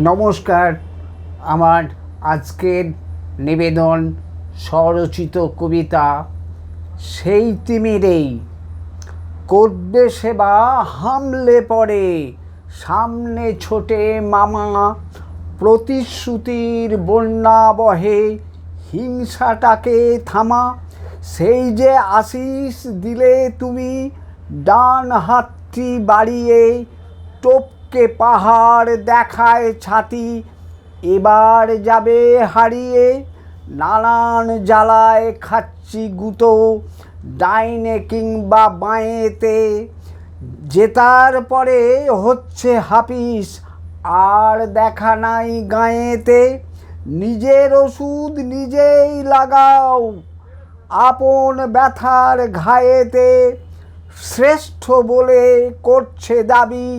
নমস্কার। আমার আজকের নিবেদন স্বরচিত কবিতা, সেই তিমিরেই। করবে সেবা, হামলে পড়ে, সামনে ছোটে মামা, প্রতিশ্রুতির বন্যা বহে, হিংসাটাকে থামা, সেই যে আশিস দিলে তুমি ডান হাতটি বাড়িয়ে টপকে পাহাড় দেখায় ছাতি, এবার যাবে হারিয়ে নানান জ্বালায় খাচ্ছি গুঁতো, ডাইনে কিংবা বাঁয়েতে। জেতার পরে হচ্ছে হাপিস আর দেখা নাই গাঁয়েতে। নিজের ওষুধ নিজেই লাগাও, আপন ব্যথার ঘায়েতে। শ্রেষ্ঠ বলে করছে দাবি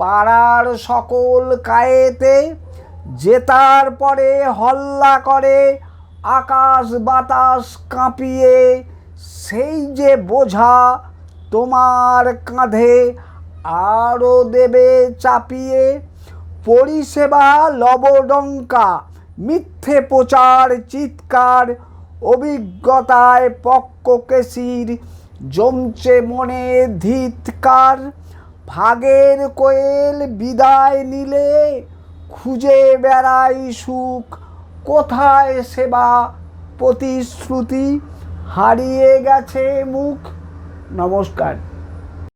পাড়ার সকল কায়েতে জেতার পরে হল্লা করে, আকাশ বাতাস কাঁপিয়ে, সেই যে বোঝা তোমার কাঁধে আরও দেবে চাপিয়ে, পরিষেবা লবডঙ্কা, মিথ্যে প্রচার, চিৎকার, অভিজ্ঞতায় পক্ককেশির, জমছে মনে ধিৎকার। ভাগের কোয়েল বিদায় নিলে খুঁজে বেড়াই সুখ। কোথায় সেবা প্রতিশ্রুতি? হারিয়ে গেছে মুখ। নমস্কার।